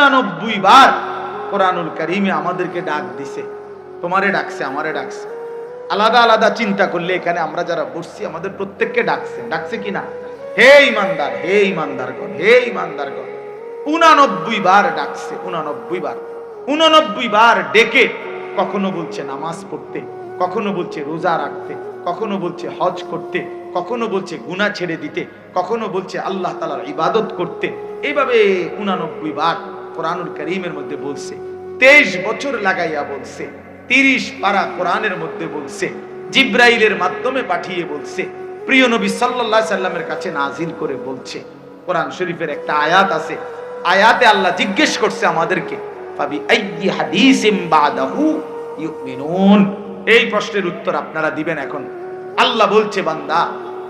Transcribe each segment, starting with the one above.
উনানব্বই বার কোরআনুল করিমে আমাদেরকে ডাক দিছে। তোমারে ডাকছে, আমারে ডাকছে। আলাদা আলাদা চিন্তা করলে এখানে আমরা যারা বসছি, আমাদের প্রত্যেককে ডাকছে। ডাকছে কিনা হে ইমানদার, হে ইমানদারগণ হে ইমানদারগণ। উনানব্বই বার ডাকছে, উনানব্বই বার। উনানব্বই বার ডেকে কখনো বলছে নামাজ পড়তে, কখনো বলছে রোজা রাখতে, কখনো বলছে হজ করতে, কখনো বলছে গুনাহ ছেড়ে দিতে, কখনো বলছে আল্লাহ তালার ইবাদত করতে। এইভাবে উনানব্বই বার কোরআনুল করিমের মধ্যে বলছে, তেইশ বছর লাগাইয়া বলছে, তিরিশ পারা কোরআনের মধ্যে বলছে, জিব্রাইলের মাধ্যমে পাঠিয়ে বলছে, প্রিয় নবী সাল্লাল্লাহু সাল্লামের কাছে নাজিল করে বলছে, কোরআন শরীফের একটা আয়াত আছে, আয়াতে আল্লাহ জিজ্ঞেস করছে আমাদেরকে এই প্রশ্নের উত্তর আপনারা দিবেন এখন। আল্লাহ বলছে, বান্দা,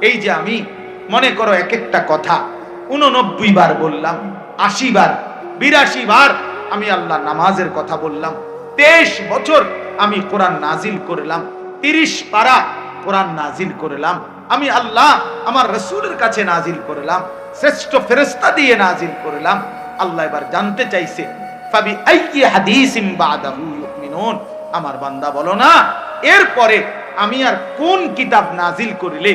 এই যে আমি, মনে করো এক একটা কথা, উননব্বই বার বললাম, আশি বার বিরাশি বার আমি আল্লাহ নামাজের কথা বললাম। তেইশ বছর আমি কোরআন নাজিল করলাম। তিরিশ পারা কোরআন নাজিল করলাম। আমি আল্লাহ আমার রসুলের কাছে নাজিল করলাম। শ্রেষ্ঠ ফেরেস্তা দিয়ে নাজিল করলাম। আল্লাহ এবার জানতে চাইছে আমার বান্দা বলো না, এরপরে আমি আর কোন কিতাব নাজিল করিলে,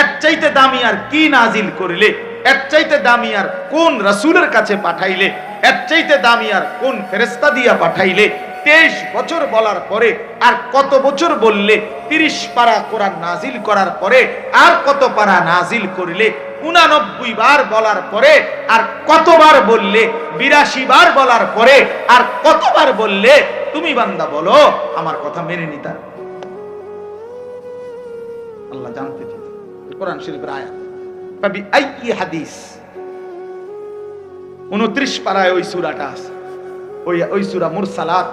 এর চাইতে দামি আর কি নাজিল করিলে এর চাইতে দামি আর কোন রাসূলের কাছে পাঠাইলে? এর চাইতে দামি আর কোন ফেরেস্তা দিয়া পাঠাইলে? তেইশ বছর বলার পরে আর কত বছর বললে? তিরিশ পারা কোরআন নাজিল করার পরে আর কত পারা নাজিল করিলে? উনানব্বই বার বলার পরে আর কতবার বললে? বিরাশি বার বলার পরে আর কতবার বললে? তুমি বান্দা বলো, আমার কথা মেনে নিতা। আল্লাহ জানতে চেয়েছে কোরআন শরীফের আয়াত। হাদিস। 29 পারায় ওই সূরাটা আছে। ওই ওই সূরা মুরসালাত।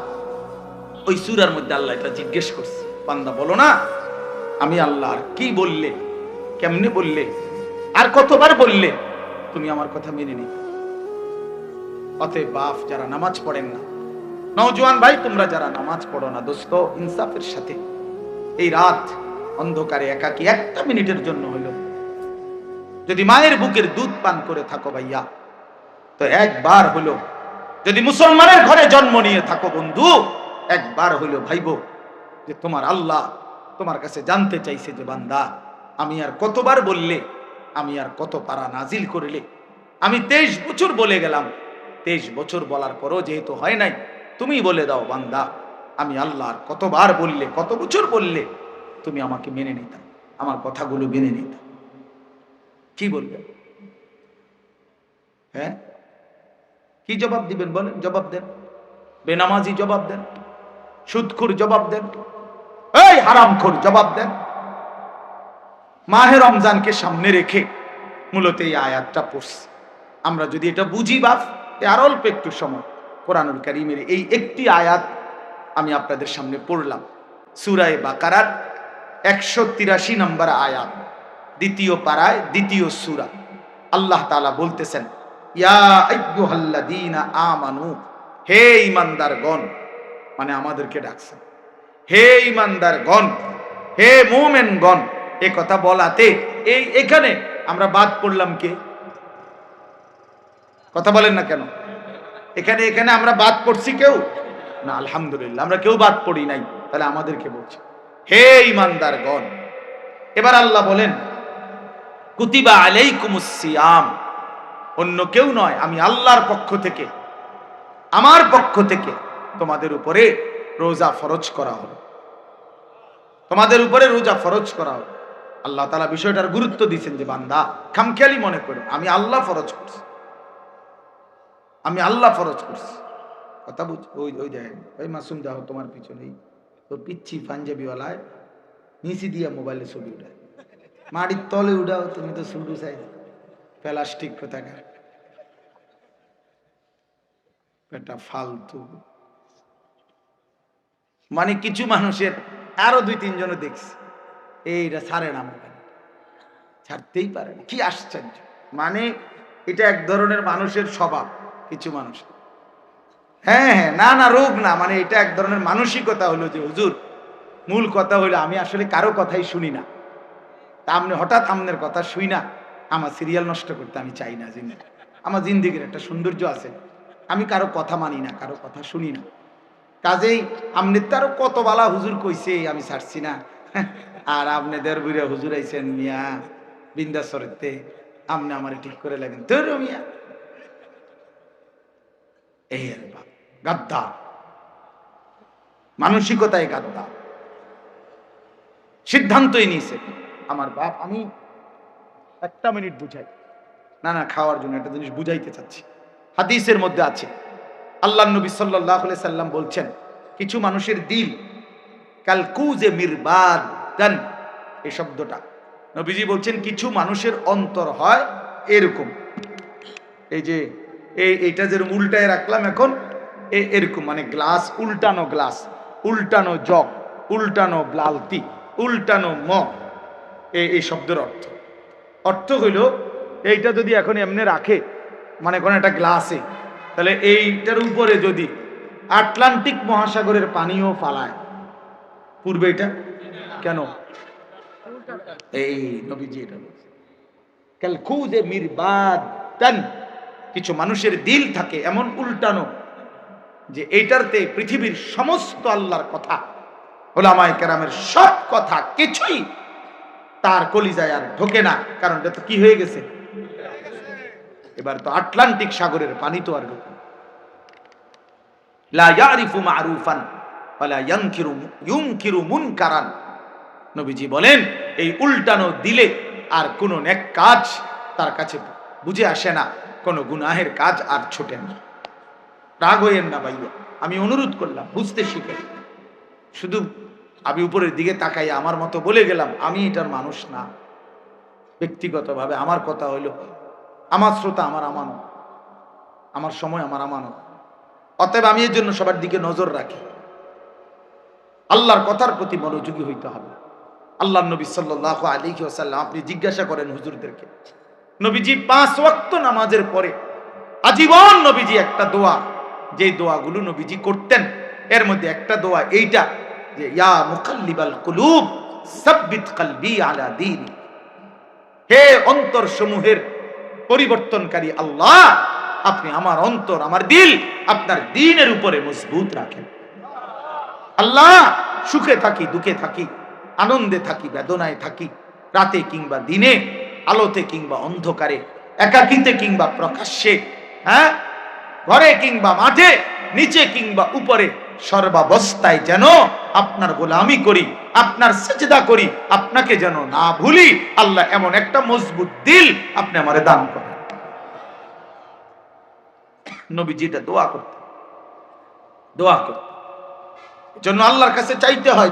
ওই সূরার মধ্যে আল্লাহ জিজ্ঞেস করছে, বান্দা বলো না, আমি আল্লাহ আর কি বললে, কেমনে বললে, আর কতবার বললে, তুমি আমার কথা মেনে নি অতএব বাপ, যারা নামাজ পড়েন না, নওজোয়ান ভাই, তোমরা যারা নামাজ পড়ো না, দোস্ত, ইনসাফের সাথে। এই রাত অন্ধকারে একাকি একটা মিনিটের জন্য হইল যদি মায়ের বুকের দুধ পান করে থাকো ভাইয়া, তো একবার হলো, যদি মুসলমানের ঘরে জন্ম নিয়ে থাকো বন্ধু, একবার হইল ভাইব যে তোমার আল্লাহ তোমার কাছে জানতে চাইছে যে বান্দা, আমি আর কতবার বললে, আমি আর কত পারা নাজিল করিলে, আমি তেইশ বছর বলে গেলাম, তেইশ বছর বলার পরও যেহেতু হয় নাই, তুমি বলে দাও বান্দা, আমি আল্লাহ আর কতবার বললে, কত বছর বললে, তুমি আমাকে মেনে নিতাম আমার কথাগুলো মেনে নিতাম কি বলবেন হ্যাঁ? কি জবাব দিবেন বলেন? জবাব দেন। বেনামাজি জবাব দেন। সুদখুর জবাব দেন। এই হারামখোর জবাব দেন। মাহে রমজানকে সামনে রেখে মূলত এই আয়াতটা পড়ছি। আমরা যদি এটা বুঝি বাপ আর অল্প একটু সময়। কোরআনুল করিমের এই একটি আয়াত আমি আপনাদের সামনে পড়লাম। সুরায় বাকারার একশো তিরাশি নম্বর আয়াত। দ্বিতীয় পাড়ায়, দ্বিতীয় সুরা। আল্লাহ তালা বলতেছেন, ইয়া আমানু, হে ঈমানদারগণ মানে আমাদেরকে ডাকছেন, হে ঈমানদারগণ, হে মুমিনগণ, এ কথা বলাতে, এই এখানে আমরা বাদ পড়লাম কে? কথা বলেন না কেন? এখানে এখানে আমরা বাদ পড়ছি কেউ? না, আলহামদুলিল্লাহ, আমরা কেউ বাদ পড়ি নাই, তাহলে আমাদেরকে বলছে, হে ইমানদার গণ এবার আল্লাহ বলেন কুতিবা আলাইকুমুস সিয়াম। অন্য কেউ নয়, আমি আল্লাহর পক্ষ থেকে, আমার পক্ষ থেকে তোমাদের উপরে রোজা ফরজ করা হলো। তোমাদের উপরে রোজা ফরজ করা হলো। আল্লাহ তালা বিষয়টার গুরুত্ব দিয়েছেন যে, বান্দা, খামখেয়ালি মনে করো, আমি আল্লাহ ফরজ করছি। আমি আল্লাহ ফরজ করছি। কথা বুঝ, ওই ওই দেখেন, ওই মাসুম দেখো তোমার পিছনেই তোর পিচ্ছি পাঞ্জাবিওয়ালায়, নিচি দিয়া মোবাইলে ছবি উঠায়। মাটির তলে উঠাও, তুমি তো শুরু চাই প্লাস্টিক কোথাকার এটা ফালতু। মানে কিছু মানুষের, আরও দুই তিনজনও দেখছি এইটা ছাড়ে না ছাড়তেই পারে কি আশ্চর্য। মানে এটা এক ধরনের মানুষের স্বভাব, কিছু মানুষ। হ্যাঁ হ্যাঁ না না, রোগ না মানে এটা এক ধরনের মানসিকতা হলো যে, হুজুর, মূল কথা হলো আমি আসলে কারও কথাই শুনি না। তা আপনি হঠাৎ আমনের কথা শুই না। আমার সিরিয়াল নষ্ট করতে আমি চাই না জিন্দগি আমার জিন্দিগির একটা সৌন্দর্য আছে। আমি কারও কথা মানি না, কারও কথা শুনি না। কাজেই আপনি তারও কত বালা হুজুর কইছে, আমি ছাড়ছি না। আর আপনাদের বুড়ে হুজুর আইছেন মিয়া, বিন্দাসরেতে। আপনি আমার ঠিক করে লাগেন। তোর মিয়া। এই আর মানসিকতায় গাদ্দা। সিদ্ধান্তই নিয়েছে আমার বাপ, আমি একটা মিনিট বুঝাই। না না, খাওয়ার জন্য একটা জিনিস বুঝাইতে চাচ্ছি। হাদিসের মধ্যে আছে আল্লাহ নবী সাল্লাহ সাল্লাম বলছেন, কিছু মানুষের দিল কালকুজে মিরবাদ দান এই শব্দটা। নবীজি বলছেন, কিছু মানুষের অন্তর হয় এরকম। এই যে, এই, এইটা যেরকম উল্টায় রাখলাম এখন এরকম মানে গ্লাস, উল্টানো গ্লাস, উল্টানো জগ, উল্টানো লালতি উল্টানো ম এই শব্দের অর্থ। অর্থ হইল, এইটা যদি এখন এমনি রাখে মানে কোনো একটা গ্লাসে, তাহলে এইটার উপরে যদি আটলান্টিক মহাসাগরের পানিও ফালায়, পূর্বে এটা? কেন? এই নবীজি এটা বলছে। ক্যালকুজে মিরবাদ কিছু মানুষের দিল থাকে এমন উল্টানো, যে এইটারতে পৃথিবীর সমস্ত আল্লাহর কথা, ওলামায় কেরামের সব কথা কিছুই তার কলিজায় আর ঢোকে না। কারণ এটা তো কি হয়ে গেছে? এবার তো আটলান্টিক সাগরের পানি তো আর ঢোকে নবীজি বলেন, এই উল্টানো দিলে আর কোনো নেক কাজ তার কাছে বুঝে আসে না। কোনো গুনাহের কাজ আর ছোটে না। রাগ হইয়েন না ভাইয়া। আমি অনুরোধ করলাম, বুঝতে শিখে শুধু আমি উপরের দিকে তাকাই, আমার মতো বলে গেলাম, আমি এটার মানুষ না। ব্যক্তিগতভাবে আমার কথা হইল, আমার শ্রোতা আমার আমানত, আমার সময় আমার আমানত। অতএব আমি এর জন্য সবার দিকে নজর রাখি। আল্লাহর কথার প্রতি মনোযোগী হইতে হবে। আল্লাহ নবী সাল্লাহ আলী ওসাল্লাম আপনি জিজ্ঞাসা করেন হুজুরদেরকে, নবীজি, পাঁচ ওয়াক্ত নামাজের পরে আজীবন নবীজি একটা দোয়া? যে দোয়াগুলো নবীজি করতেন, এর মধ্যে একটা দোয়া, এইটা ইয়া মুকাল্লিবাল কুলুব, সাব্বিত কলবি আলা দীন হে অন্তর সমূহের পরিবর্তনকারী আল্লাহ, আপনি আমার অন্তর, আমার দিল আপনার দিনের উপরে মজবুত রাখেন। আল্লাহ, সুখে থাকি, দুঃখে থাকি, আনন্দে থাকি, বেদনায় থাকি, রাতে কিংবা দিনে, আলোতে কিংবা অন্ধকারে, একাকিতে কিংবা প্রকাশ্যে হ্যাঁ? ঘরে কিংবা মাঠে, নিচে কিংবা উপরে সর্বাবস্থায় যেন আপনার গোলামি করি, আপনার সেজদা করি, আপনাকে যেন না ভুলি, আল্লাহ এমন একটা মজবুত দিল আপনি আমারে দান করেন। নবীজিটা দোয়া দোয়া জন্য আল্লাহর কাছে চাইতে হয়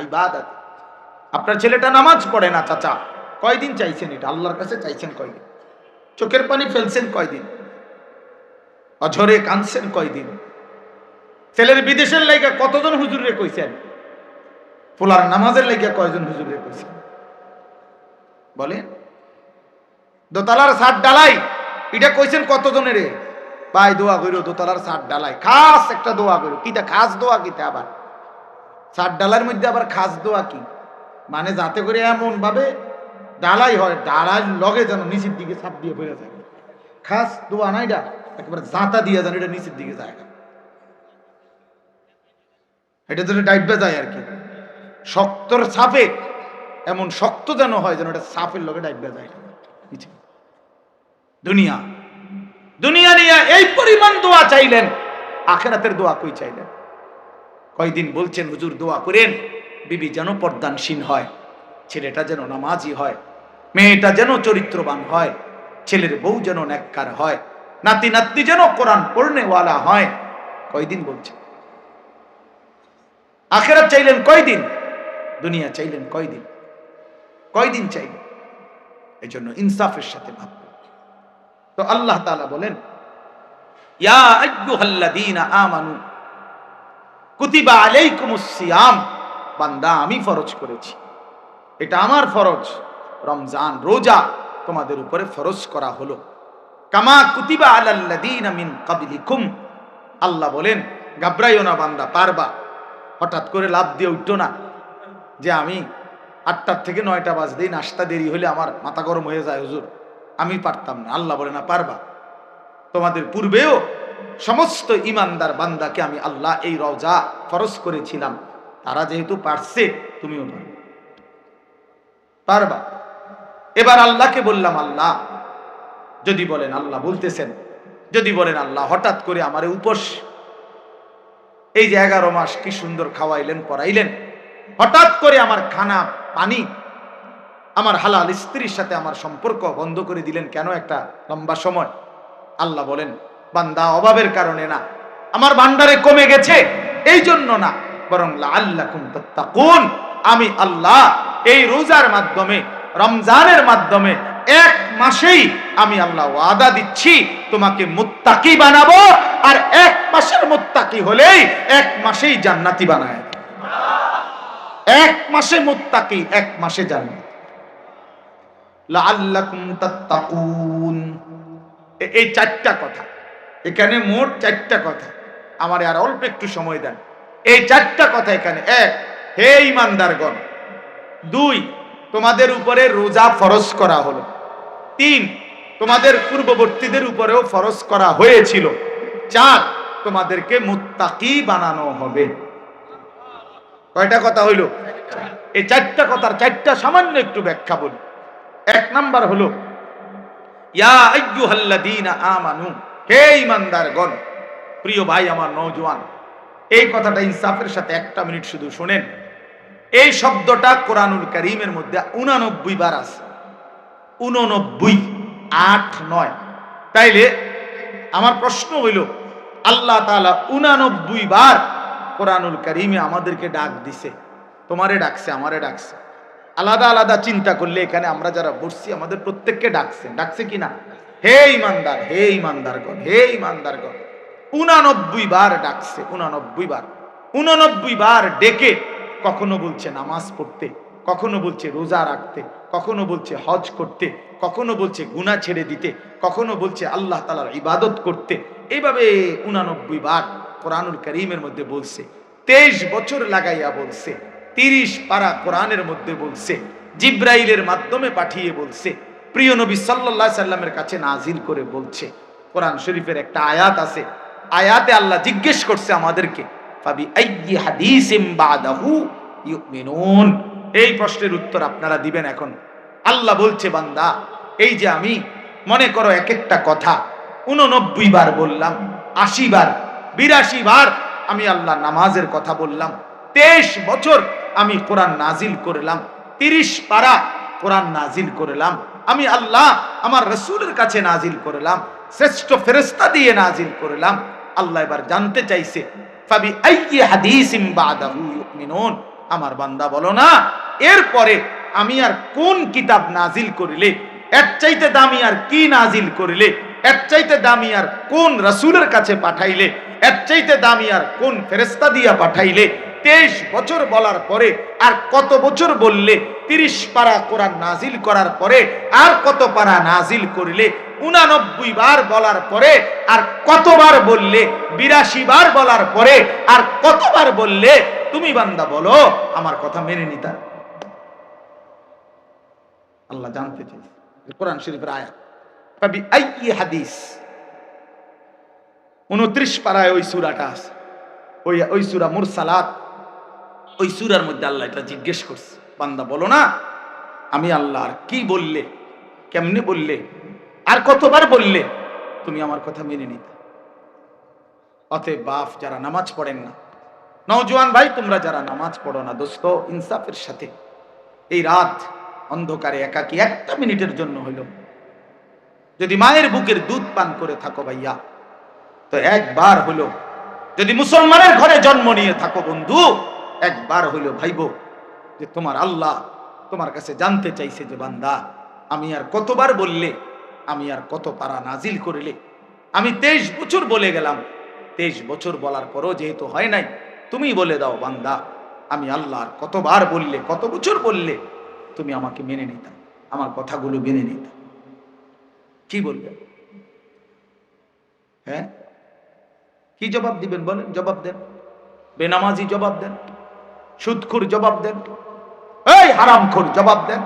ইবাদাত। আপনার ছেলেটা নামাজ পড়ে না, চাচা। কয়দিন চাইছেন এটা? আল্লাহর কাছে চাইছেন কয়দিন? চোখের পানি ফেলছেন কয়দিন? অঝরে কাঁদছেন কয়দিন? ছেলের বিদেশের লাইগা কতজন হুজুরে কইছেন? পোলার নামাজের লাইগা কয়জন হুজুরে কইছেন? বলেন। দোতলার সাত ডালাই, এটা কইছেন কতজনের ভাই, দোয়া কইরো, দোতলার সাত ডালাই। খাস একটা দোয়া কইরো। কিটা খাস দোয়া কিতে আবার? সাত ডালার মধ্যে আবার খাস দোয়া কি? মানে যাতে করে এমন ভাবে ডালাই হয় ডালাই লগে যেন নিচের দিকে ছাপ দিয়ে পড়ে যায়। খাস দোয়া নাই ডা? একেবারে জাঁতা দিয়ে যেন এটা নিচের দিকে যায়। এটা যেন ডাইবে যায় আর কি। শক্তর ছাপে, এমন শক্ত যেন হয় যেন এটা সাপের লগে ডাইবে যায়। নিচে। দুনিয়া। দুনিয়া নিয়ে এই পরিমাণ দোয়া চাইলেন। আখেরাতের দোয়া কই চাইলেন? কয়দিন বলছেন, হুজুর, দোয়া করেন। বিবি যেন পর্দানসীন হয়। ছেলেটা যেন নামাজি হয়। মেয়েটা যেন চরিত্রবান হয়। ছেলের বউ যেন নেককার হয়। নাতি নাতনি যেন কোরআন পড়নেওয়ালা হয়। কয়দিন বলছেন আখেরাত চাইলেন কয়দিন? দুনিয়া চাইলেন কয়দিন? কয়দিন চাইলেন? এই জন্য ইনসাফের সাথে ভাববেন তো আল্লাহ তাআলা বলেন কুতিবা বান্দা, আমি ফরজ করেছি। এটা আমার ফরজ। রমজান রোজা তোমাদের উপরে ফরজ করা হলো। কামা কুতিবা আলাল্লাযীনা মিন ক্বাবলিকুম। আল্লাহ বলেন, ঘাবড়াইও না বান্দা, পারবা। হঠাৎ করে লাভ দিয়ে উঠতো না, যে আমি আটটার থেকে নয়টা বাজতেই নাস্তা দেরি হলে আমার মাথা গরম হয়ে যায়, হুজুর। আমি পারতাম না। আল্লাহ বলে, না, পারবা। তোমাদের পূর্বেও সমস্ত ইমানদার বান্দাকে আমি আল্লাহ এই রওজা ফরজ করেছিলাম। তারা যেহেতু পারছে, তুমিও পারবে। পারবা। এবার আল্লাহকে বললাম, আল্লাহ যদি বলেন আল্লাহ বলতেছেন, যদি বলেন আল্লাহ হঠাৎ করে আমারে উপোস। এই যে এগারো মাস কি সুন্দর খাওয়াইলেন, পড়াইলেন। হঠাৎ করে আমার খানা, পানি, আমার হালাল স্ত্রীর সাথে আমার সম্পর্ক বন্ধ করে দিলেন কেন একটা লম্বা সময়? আল্লাহ বলেন, বান্দা অভাবের কারণে না, আমার ভান্ডারে কমে গেছে, এই জন্য না, বরং আল্লাহ কোন আমি আল্লাহ এই রোজার মাধ্যমে, রমজানের মাধ্যমে এক মাসেই আমি আল্লাহ ওয়াদা দিচ্ছি, তোমাকে মুত্তাকি বানাবো, আর এক মাসের মুত্তাকি হলেই এক মাসেই জান্নাতি বানায় এক মাসে মুত্তাকি, এক মাসে জান্নাত। এই চারটা কথা। এখানে মোট চারটা কথা। আমার আর অল্প একটু সময় দেন। এই চারটা কথা এখানে। এক, হে ইমানদারগণ, দুই, তোমাদের উপরে রোজা ফরজ করা হলো। তিন, তোমাদের পূর্ববর্তীদের উপরেও ফরজ করা হয়েছিল। চার, তোমাদেরকে মুত্তাকি বানানো হবে। কয়টা কথা হইল? এই চারটা কথার চারটা সামান্য একটু ব্যাখ্যা বলি। এক নাম্বার হলো আমানু, হে প্রিয় ভাই আমার নওজোয়ান, এই কথাটা ইনসাফের সাথে একটা মিনিট শুধু শুনেন। এই শব্দটা কোরআনুল কারীমের মধ্যে 89 বার আছে। 89 আট, নয়। তাইলে আমার প্রশ্ন হইল, আল্লাহ তাআলা 89 বার কোরআনুল কারীমে আমাদেরকে ডাক দিছে। তোমারে ডাকছে, আমারে ডাকছে। আলাদা আলাদা চিন্তা করলে এখানে আমরা যারা বসছি, আমাদের প্রত্যেককে ডাকছে। ডাকছে কি না? হে ইমানদার, হে ইমানদারগণ হে ইমানদারগণ। উনানব্বই বার ডাকছে, উনানব্বই বার। উনানব্বই বার ডেকে কখনো বলছে, নামাজ পড়তে। কখনো বলছে রোজা রাখতে, কখনো বলছে হজ করতে, কখনো বলছে গুনাহ ছেড়ে দিতে, কখনো বলছে আল্লাহ তালার ইবাদত করতে। এইভাবে উনানব্বই বার কোরআনুল করিমের মধ্যে বলছে, তেইশ বছর লাগাইয়া বলছে, তিরিশ পারা কোরআনের মধ্যে বলছে, জিব্রাইলের মাধ্যমে পাঠিয়ে বলছে, প্রিয় নবী সাল্লাহ সাল্লামের কাছে নাজিল করে বলছে, কোরআন শরীফের একটা আয়াত আছে, আয়াতে আল্লাহ জিজ্ঞেস করছে আমাদেরকে এই প্রশ্নের উত্তর আপনারা দিবেন এখন। আল্লাহ বলছে, বান্দা, এই যে আমি, মনে করো এক একটা কথা, উননব্বই বার বললাম, আশি বার, বিরাশি বার আমি আল্লাহ নামাজের কথা বললাম, তেইশ বছর আমি কোরআন নাজিল করলাম, তিরিশ পারা কোরআন নাজিল করলাম, আমি আল্লাহ আমার রসুলের কাছে নাজিল করলাম, শ্রেষ্ঠ ফেরেস্তা দিয়ে নাজিল করলাম, আল্লাহ এবার জানতে চাইছে আমার বান্দা বলো না এরপরে আমি আর কোন কিতাব নাজিল করিলে? এর চাইতে দামি আর কি নাজিল করিলে? এর চাইতে দামি আর কোন রসুলের কাছে পাঠাইলে? এর চাইতে দামি আর কোন ফেরেস্তা দিয়া পাঠাইলে? তেইশ বছর বলার পরে আর কত বছর বললে? তিরিশ পারা কোরআন নাজিল করার পরে আর কত পারা নাজিল করিলে? উনানব্বই বার বলার পরে আর কতবার বললে? বিরাশি বার বলার পরে আর কতবার বললে? তুমি বান্দা বলো, আমার কথা মেনে নিতা। আল্লাহ জানতে চাই। কোরআন শরীফের আয়াত। পাবি আইয়ি হাদিস? উনত্রিশ পাড়ায় ওই সুরাটা আছে। ওই ওই সুরা মুরসালাত। ওই সুরার মধ্যে আল্লাহ এটা জিজ্ঞেস করছে, বান্দা বলো না, আমি আল্লাহ আর কি বললে, কেমনে বললে, আর কতবার বললে, তুমি আমার কথা মেনে নিতে। অতএব বাপ, যারা নামাজ পড়েন না, নওজোয়ান ভাই, তোমরা যারা নামাজ পড়ো না, দোস্ত, ইনসাফের সাথে। এই রাত অন্ধকারে একাকি একটা মিনিটের জন্য হইল। যদি মায়ের বুকের দুধ পান করে থাকো ভাইয়া, তো একবার হলো যদি মুসলমানের ঘরে জন্ম নিয়ে থাকো বন্ধু, একবার হইল ভাইব যে তোমার আল্লাহ তোমার কাছে জানতে চাইছে যে বান্দা, আমি আর কতবার বললে, আমি আর কত পারা নাজিল করিলে। আমি তেইশ বছর বলে গেলাম, তেইশ বছর বলার পরও যেহেতু হয় নাই, তুমি বলে দাও বান্দা, আমি আল্লাহ আর কতবার বললে, কত বছর বললে তুমি আমাকে মেনে নিতাম আমার কথাগুলো মেনে নিতাম কি বলবে? হ্যাঁ? কি জবাব দিবেন বলেন? জবাব দেন। বেনামাজি জবাব দেন। সুদখুর জবাব দেন। এই হারামখুর জবাব দেন।